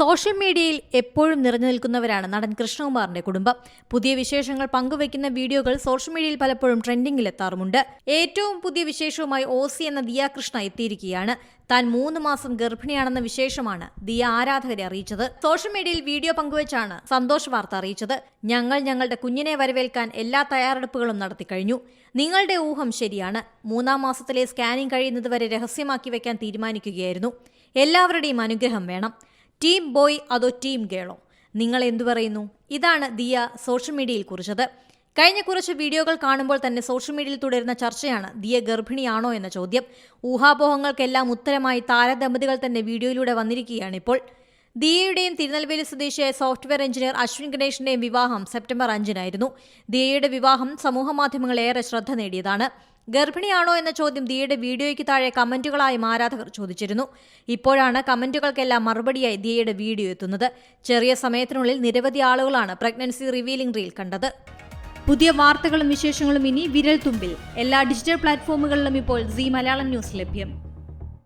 Social മീഡിയയിൽ എപ്പോഴും നിറഞ്ഞു നിൽക്കുന്നവരാണ് നടൻ കൃഷ്ണകുമാറിന്റെ കുടുംബം. പുതിയ വിശേഷങ്ങൾ പങ്കുവയ്ക്കുന്ന വീഡിയോകൾ സോഷ്യൽ മീഡിയയിൽ പലപ്പോഴും ട്രെൻഡിംഗിൽ എത്താറുമുണ്ട് ഏറ്റവും പുതിയ വിശേഷവുമായി ഓസി എന്ന ദിയ കൃഷ്ണ എത്തിയിരിക്കുകയാണ്. താൻ മൂന്ന് മാസം ഗർഭിണിയാണെന്ന വിശേഷമാണ് ദിയ ആരാധകരെ അറിയിച്ചത്. സോഷ്യൽ മീഡിയയിൽ വീഡിയോ പങ്കുവച്ചാണ് സന്തോഷ വാർത്ത അറിയിച്ചത്. ഞങ്ങൾ ഞങ്ങളുടെ കുഞ്ഞിനെ വരവേൽക്കാൻ എല്ലാ തയ്യാറെടുപ്പുകളും നടത്തി കഴിഞ്ഞു. നിങ്ങളുടെ ഊഹം ശരിയാണ്. മൂന്നാം മാസത്തിലെ സ്കാനിംഗ് കഴിയുന്നതുവരെ രഹസ്യമാക്കി വയ്ക്കാൻ തീരുമാനിക്കുകയായിരുന്നു. എല്ലാവരുടെയും അനുഗ്രഹം വേണം. ടീം ബോയ് അതോ ടീം ഗേളോ നിങ്ങൾ എന്തു പറയുന്നു? ഇതാണ് ദിയ സോഷ്യൽ മീഡിയയിൽ കുറിച്ചത്. കഴിഞ്ഞ കുറച്ച് വീഡിയോകൾ കാണുമ്പോൾ തന്നെ സോഷ്യൽ മീഡിയയിൽ തുടരുന്ന ചർച്ചയാണ് ദിയ ഗർഭിണിയാണോ എന്ന ചോദ്യം. ഊഹാപോഹങ്ങൾക്കെല്ലാം ഉത്തരമായി താരദമ്പതികൾ തന്നെ വീഡിയോയിലൂടെ വന്നിരിക്കുകയാണ് ഇപ്പോൾ. ദിയയുടെയും തിരുനെൽവേലി സ്വദേശിയായ സോഫ്റ്റ്വെയർ എഞ്ചിനീയർ അശ്വിൻ ഗണേഷിന്റെയും വിവാഹം സെപ്റ്റംബർ അഞ്ചിനായിരുന്നു. ദിയയുടെ വിവാഹം സമൂഹമാധ്യമങ്ങൾ ഏറെ ശ്രദ്ധ നേടിയതാണ്. ഗർഭിണിയാണോ എന്ന ചോദ്യം ദിയയുടെ വീഡിയോയ്ക്ക് താഴെ കമന്റുകളായി ആരാധകർ ചോദിച്ചിരുന്നു. ഇപ്പോഴാണ് കമന്റുകൾക്കെല്ലാം മറുപടിയായി ദിയയുടെ വീഡിയോ എത്തുന്നത്. ചെറിയ സമയത്തിനുള്ളിൽ നിരവധി ആളുകളാണ് പ്രഗ്നൻസി റിവീലിംഗ് റീൽ കണ്ടത്. പുതിയ വാർത്തകളും വിശേഷങ്ങളും ഇനി വിരൽ തുമ്പിൽ. എല്ലാ ഡിജിറ്റൽ പ്ലാറ്റ്ഫോമുകളിലും ഇപ്പോൾ സി മലയാളം ന്യൂസ് ലഭ്യം.